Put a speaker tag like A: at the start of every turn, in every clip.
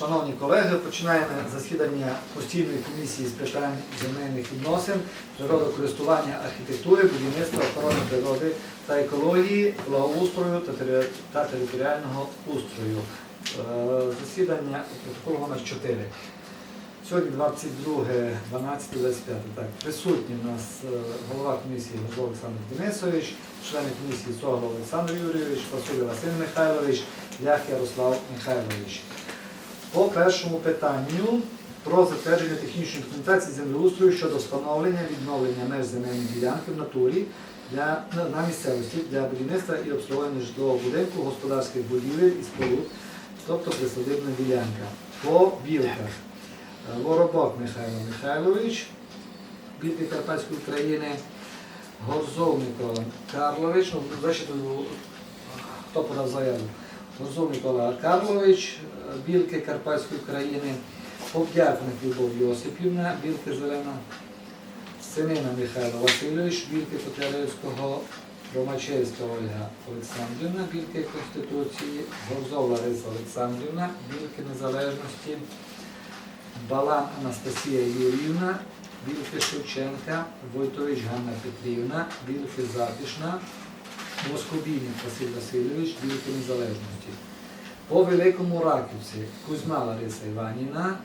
A: Шановні колеги, починаємо засідання постійної комісії з питань земельних відносин, природокористування, архітектури, будівництва, охорони природи та екології, благоустрою та територіального устрою. Е, Засідання протокол номер 4. Сьогодні 22, 12, 25. Так, присутні у нас е, голова комісії Грозов Олександр Денисович, члени комісії Согол Олександр Юрійович, Василь Василь Михайлович, Лях Ярослав Михайлович. По першому питанню про затвердження технічної документації землеустрою щодо встановлення відновлення меж земельної ділянки в натурі для, на, місцевості для будівництва і обслуговування житлового будинку, господарських будівель і споруд, тобто присадибна ділянка. По білках. Е, Воробок Михайло Михайлович, Білки Карпатської України, Горзов Микола Карлович, ну, значить, хто подав заяву? Горзов Микола Карлович, Білки Карпатської України, Поп'ятник Любов Йосипівна, Білки Зелена, Синина Михайло Васильович, Білки Котляревського, Ромачевська Ольга Олександрівна, Білки Конституції, Горзов Лариса Олександрівна, Білки Незалежності, Балан Анастасія Юріївна, Білки Шевченка, Войтович Ганна Петрівна, Білки Затишна, Москобійник Василь Васильович, Білки Незалежності. По Великому Раківці Кузьма Лариса Іванівна,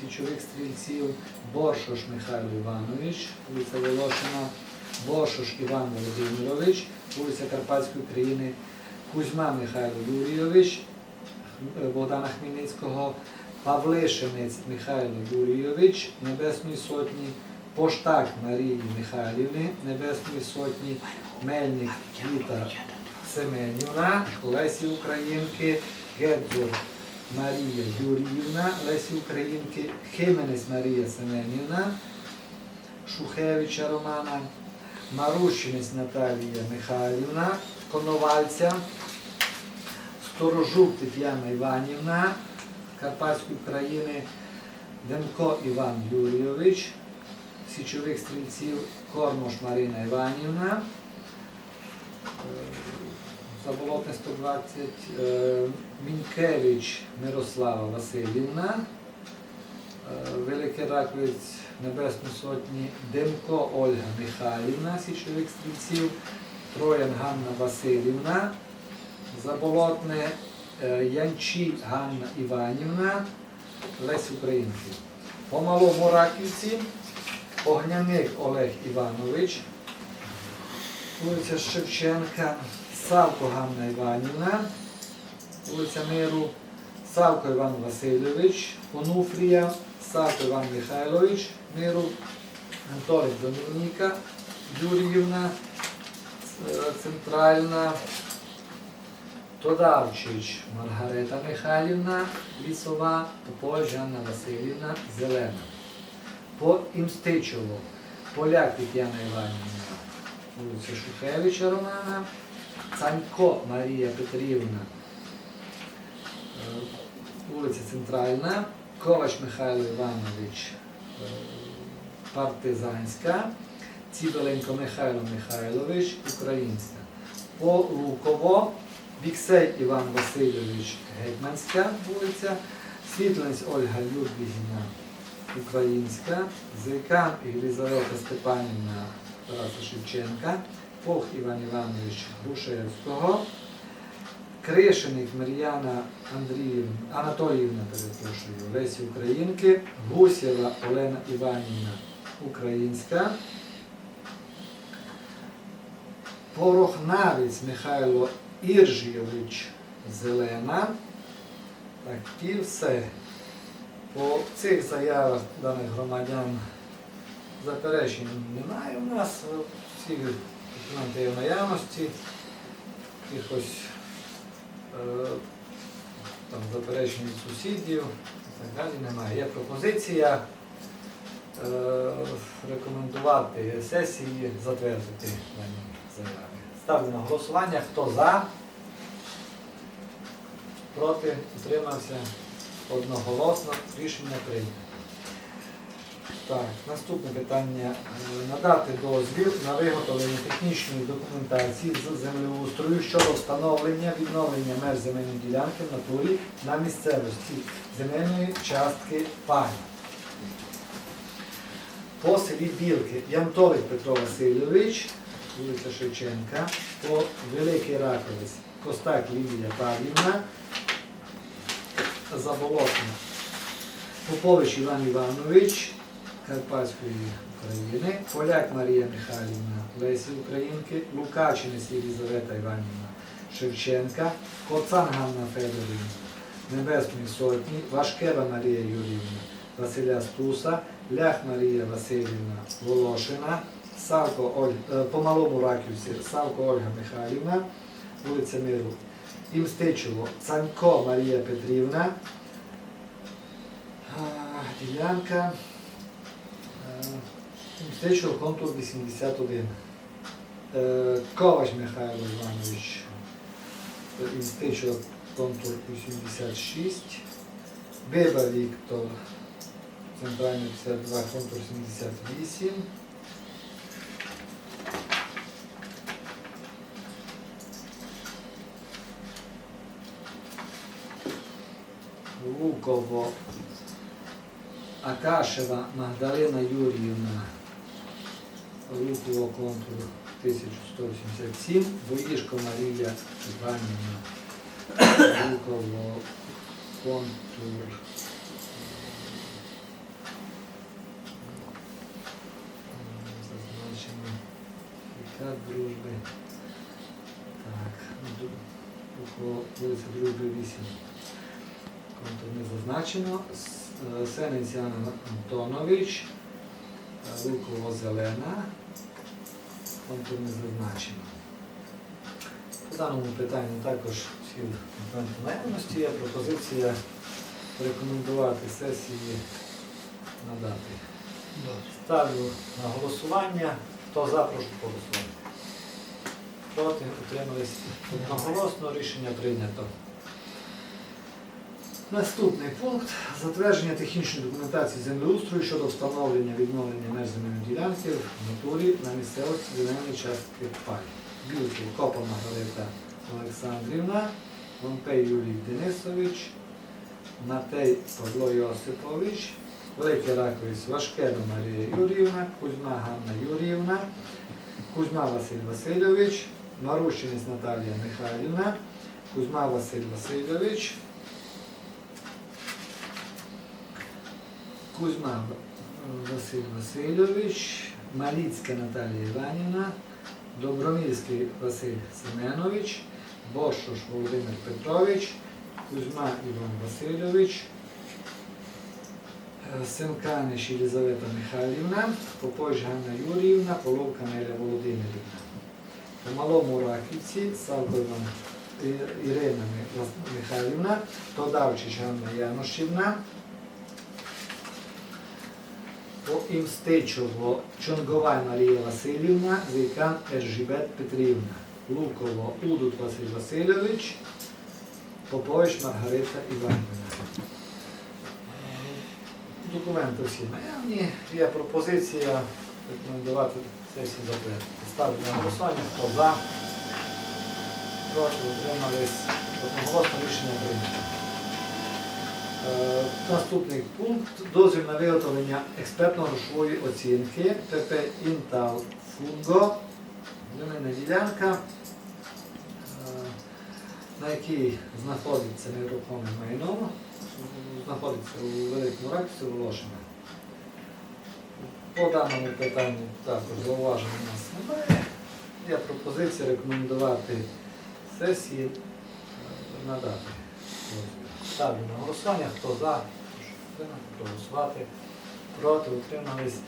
A: Січових стрільців, Боршош Михайло Іванович, вулиця Волошина, Боршош Іван Володимирович, вулиця Карпатської України, Кузьма Михайло Юрійович, Богдана Хмельницького, Павлишинець Михайло Юрійович, Небесної Сотні, Поштак Марії Михайлівни, Небесної Сотні, Мельник Віта Семенівна, Лесі Українки, Гедзур Марія Юріївна, Лесі Українки, Хименець Марія Семенівна, Шухевича Романа, Марущинець Наталія Михайлівна, Коновальця, Сторожук Тетяна Іванівна, Карпатської України, Демко Іван Юрійович, Січових стрільців Кормош Марина Іванівна, Заболотне 120, е, Мінкевич Мирослава Васильівна, е, Великий Раковець Небесної Сотні, Демко Ольга Михайлівна, Січових стрільців, Троян Ганна Васильівна, Заболотне е, Янчі Ганна Іванівна, Лесь Українки. По Малому Раківці Огняник Олег Іванович, вулиця Шевченка, Савко Ганна Іванівна, вулиця Миру, Савко Іван Васильович, Онуфрія, Савко Іван Михайлович, Миру, Анатолій Домініка, Юріївна, е, Центральна, Тодавчич Маргарита Михайлівна, Лісова, Попова Жанна Васильівна, Зелена. По Імстичеву, Поляк Тетяна Іванівна, вулиця Шухевича Романа, Цанько Марія Петрівна, е, вулиця Центральна, Ковач Михайло Іванович, е, Партизанська, Цібеленко Михайло Михайлович, Українська. По Луково, Біксей Іван Васильович, Гетьманська вулиця, Світленець Ольга Людвігівна, Українська, Зайкан Єлизавета Степанівна Тараса Шевченка, Пох Іван Іванович Грушевського, Кришеник Мар'яна Анатоліївна, перепрошую, Лесі Українки, Гусєва Олена Іванівна, Українська, Порохнавець Михайло Іржійович Зелена. Так, і все. По цих заявах даних громадян заперечень немає у нас. Всі документи є в наявності. Якихось е, заперечень від сусідів і так далі немає. Є пропозиція е, рекомендувати сесії затвердити заяви. Ставлю на голосування. Хто за? Проти? Утримався? Одноголосно. Рішення прийнято. Так, наступне питання. Е, Надати дозвіл на виготовлення технічної документації з землеустрою щодо встановлення відновлення меж земельної ділянки в натурі на місцевості земельної частки пай. По селі Білки Янтовик Петро Васильович, вулиця Шевченка, по Великий Раковець Костак Лілія Павлівна, Заболотна Попович Іван Іванович Карпатської України, Поляк Марія Михайлівна Лесі Українки, Лукачинець Єлізавета Іванівна Шевченка, Коцан Ганна Федорівна Небесної Сотні, Вашкева Марія Юрівна Василя Стуса, Лях Марія Васильівна Волошина, Савко Оль... е, по Малому Раківці Савко Ольга Михайлівна, вулиця Миру, Імстичево, Цанько Марія Петрівна, ділянка Імстичево контур 81. Е, Ковач Михайло Іванович, Імстичево контур 86. Биба Віктор, центральний 52, контур 78. Луково, Акашева Магдалина Юрьевна, Юріївна рухового контуру 1187, Боїшко Марія Іванівна рухового контуру 8. Не зазначено. Е, Сенець Яна Антонович, е, Луково Зелена. Не зазначено. По даному питанню також всі наявності є пропозиція рекомендувати сесії надати. Ставлю на голосування. Хто за, прошу голосувати. Проти, утримались одноголосно, рішення прийнято. Наступний пункт затвердження технічної документації землеустрою щодо встановлення відновлення меж земельної ділянки в натурі на місцевості земельної частки пай. Білки Копа Маргарита Олександрівна, Ломпей Юрій Денисович, Матей Павло Йосипович, Великий Раковець Вашкева Марія Юріївна, Кузьма Ганна Юріївна, Кузьма Василь Васильович, Марущинець Наталія Михайлівна, Кузьма Василь Васильович, Кузьма Василь Васильович, Маліцька Наталія Іванівна, Добромільський Василь Семенович, Боршош Володимир Петрович, Кузьма Іван Васильович, е, Сенканиш Єлизавета Михайлівна, Попож Ганна Юріївна, Половка Неля Володимирівна. По Малому Раківці Савко Іван Ірина Михайлівна, Тодавчич Ганна Яношівна, по Імстичово Чонговай Марія Васильівна, Зайкан Ержібет Петрівна, Луково Удут Василь Васильович, Попович Маргарита Іванівна. Е, Документи всі наявні. Є пропозиція рекомендувати сесію затвердити. Ставлю на голосування, хто за, проти, утримались. Одноголосно рішення прийнято. Е, Наступний пункт дозвіл на виготовлення експертно-грошової оцінки ПП Інтал Фунго. Земельна ділянка, е, на якій знаходиться нерухоме майно, знаходиться у Великому Раксі Волошина. По даному питанню також зауважень у нас немає. Є пропозиція рекомендувати сесії е, надати. Ставлю на голосування. Хто за, проголосувати. Проти, утримались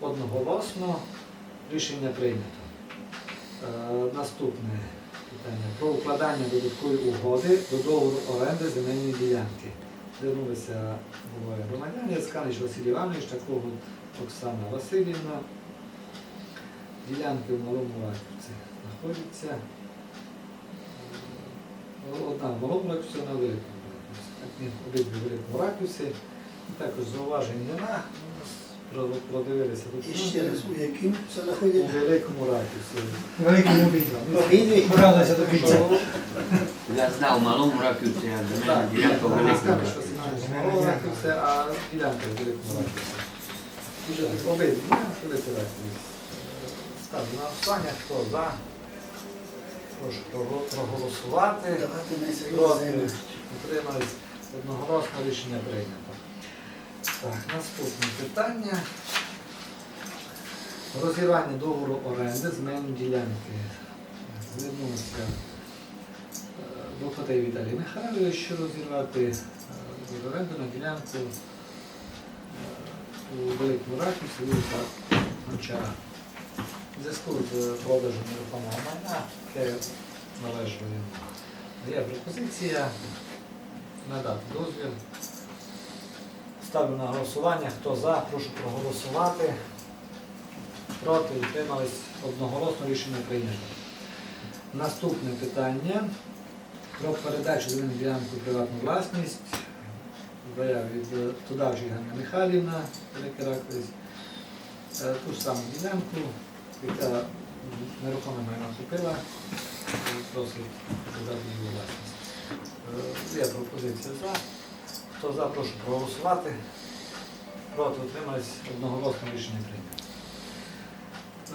A: одноголосно. Рішення прийнято. Е, наступне питання про укладання додаткової угоди до договору оренди земельної ділянки. Звернулися двоє громадяни, Сканич Василь Іванович та Когут Оксана Васильівна. Ділянки в Малому Раківці знаходяться. Е, Одна в Малому Раківці, одна в Великому. Так, ні, в Великому Раківці. Також зауважень нема. Продивилися
B: І
A: документи.
B: ще раз, у яким це
A: У великому ракурсі.
C: Великий мобіль.
B: Обидві?
C: Боралися до кінця.
D: Я знав в малому раківці, а до мене ділянка
A: скажу, малого ракурсі, а ділянка в великому ракурсі. Дуже обидві, ділянки великий ракурс. Ставлю на голосування, хто за. Прошу проголосувати. Проти,
B: найсерйозніше.
A: утримались одноголосно рішення прийнято. Так, наступне питання. Розірвання договору оренди земельної ділянки. Звернувся е, до Фатей Віталій Михайлович, що розірвати е, договір на ділянку е, у Великому Ракі, вулиця Гончара. В зв'язку з продажем нерухомого майна, яке належить йому. Є пропозиція надати дозвіл. Ставлю на голосування. Хто за, прошу проголосувати. Проти утримались одноголосно рішення прийнято. Наступне питання про передачу земельної ділянки приватну власність. Заяв від Тодавчі Ганна Михайлівна, Раковець. Е, Ту ж саму ділянку, яка м, нерухоме майно купила, просить передати її власність. Е, Є пропозиція за. Хто за, прошу проголосувати. Проти утримались одноголосно рішення прийнято.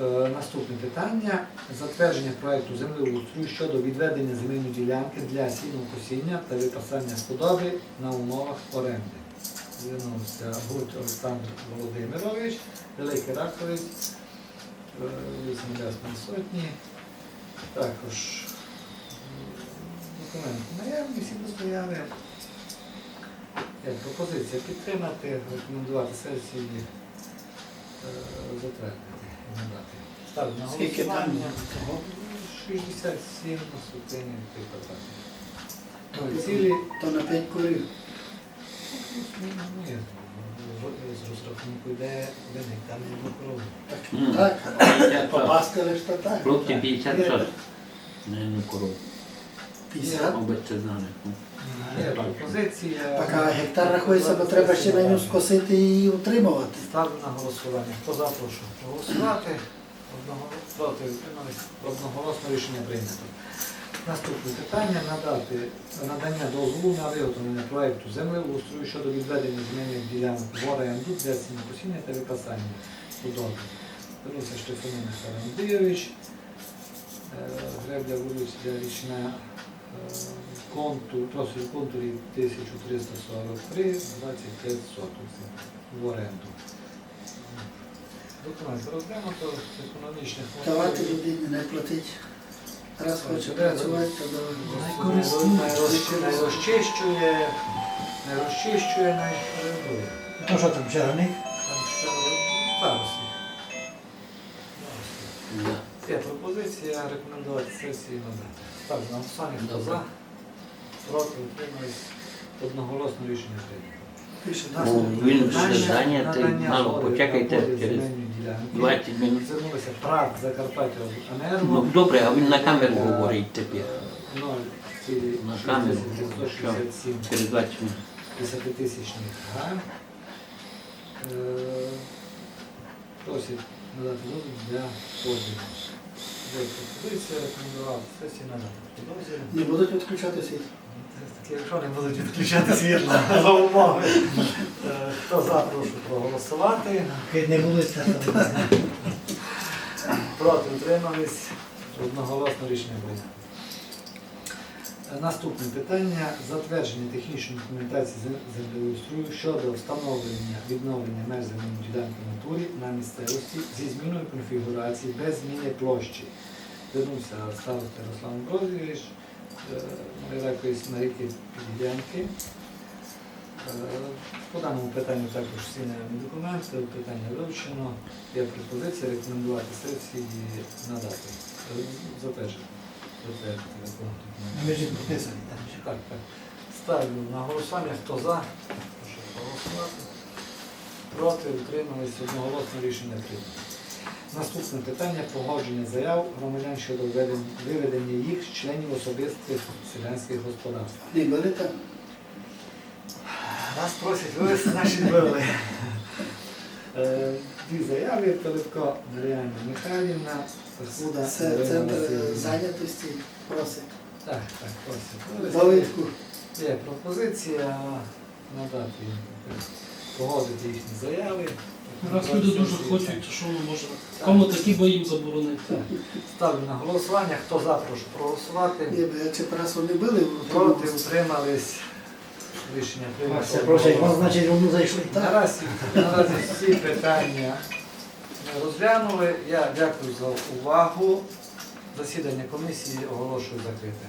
A: Е, Наступне питання. Затвердження проекту землеустрою щодо відведення земельної ділянки для сінного косіння та випасання худоби на умовах оренди. Звернувся Гурт Олександр Володимирович, Великий Раковець, е, вулиця Небесної Сотні. Також документи наявні, всі до пропозиція підтримати, рекомендувати сесії е, затвердити і надати. Ставлю на
B: Скільки там?
A: голосування. 67 на сотині тих квадратів. Ну, цілі
B: То на п'ять корів.
A: ну, є, з розрахунку йде один гектар на одну корову.
D: М.
B: Так,
D: 50
B: попасти решта так.
D: Хлопці 50 сот. Не ну корову.
B: 50.
D: Мабуть, це знали.
A: Є пропозиція.
B: Так, а гектар рахується, бо треба ще на ньому скосити і утримувати.
A: Ставлю на голосування. Хто за, прошу проголосувати. Одного проти утримались. Одноголосно рішення прийнято. Наступне питання надати надання дозволу на виготовлення проекту землеустрою щодо відведення земельних ділянок в оренду для сінокосіння та випасання худоби. Звернувся Штефанин Михайло Андрійович, е, гребля вулиця річна контур, просить в контурі 1343, 25 соток в оренду. Документ розглянуто з економічних
B: Давати людині не платить. Раз хоче працювати, то давай.
A: Найрозчищує, найрозчищує, найрозчищує, найорендує.
C: Ну що там, черник?
A: Там що зарослі.
D: Да.
A: Є пропозиція рекомендувати сесії надати. Так, на голосування хто за, проти, утримались, одноголосно рішення прийнято.
B: Пише
D: Ну. Він зайнятий,
A: надання
D: мало почекайте через 20 минут.
A: Звернулися ПРАК Закарпаття
D: Ну
A: Енерго.
D: добре, а він на камеру говорить тепер. На камеру. Що? Через 20 минут.
A: 10-тисячних га. Е, Просить надати дозвіл для поділу. Пропозиція рекомендував сесії дозвіл.
B: Не будуть відключати світ.
A: Якщо не будуть відключати світло за умови. Е, Хто за, прошу проголосувати.
C: Не це.
A: Проти утримались. Одноголосно рішення прийнято. Е, Наступне питання затвердження технічної документації зем- землеустрою щодо встановлення відновлення меж земельної ділянки натурі на місцевості зі зміною конфігурації без зміни площі. Звернувся староста Руслан Брозович, якоїсь на ріки Підгілянки. Е, По даному питанню також всі наявні документи, питання вивчено. Є пропозиція рекомендувати сесії надати. Е, такого
C: Ми ж підписані
A: Так, так. Ставлю на голосування. Хто за? Прошу проголосувати. Проти утримались одноголосно рішення прийнято. Наступне питання погодження заяв громадян щодо виведення їх з членів особистих селянських господарств.
B: Не були там.
A: Нас просять вивести, значить вивели. Е, Дві заяви Пилипко Мар'яна Михайлівна, Сахуда
B: Це центр зайнятості просить.
A: Так, так, просить.
B: Довідку.
A: Є пропозиція надати їм погодити їхні заяви.
E: Раз люди дуже хочуть, то що ми можемо? Кому такі бо їм заборонити?
A: Ставлю на голосування. Хто за, прошу проголосувати.
B: Ні, бо якщо раз вони були, в
A: Проти утримались. Рішення прийнято.
C: прошу, значить, вони зайшли.
A: Наразі, наразі всі питання розглянули. Я дякую за увагу. Засідання комісії оголошую закрите.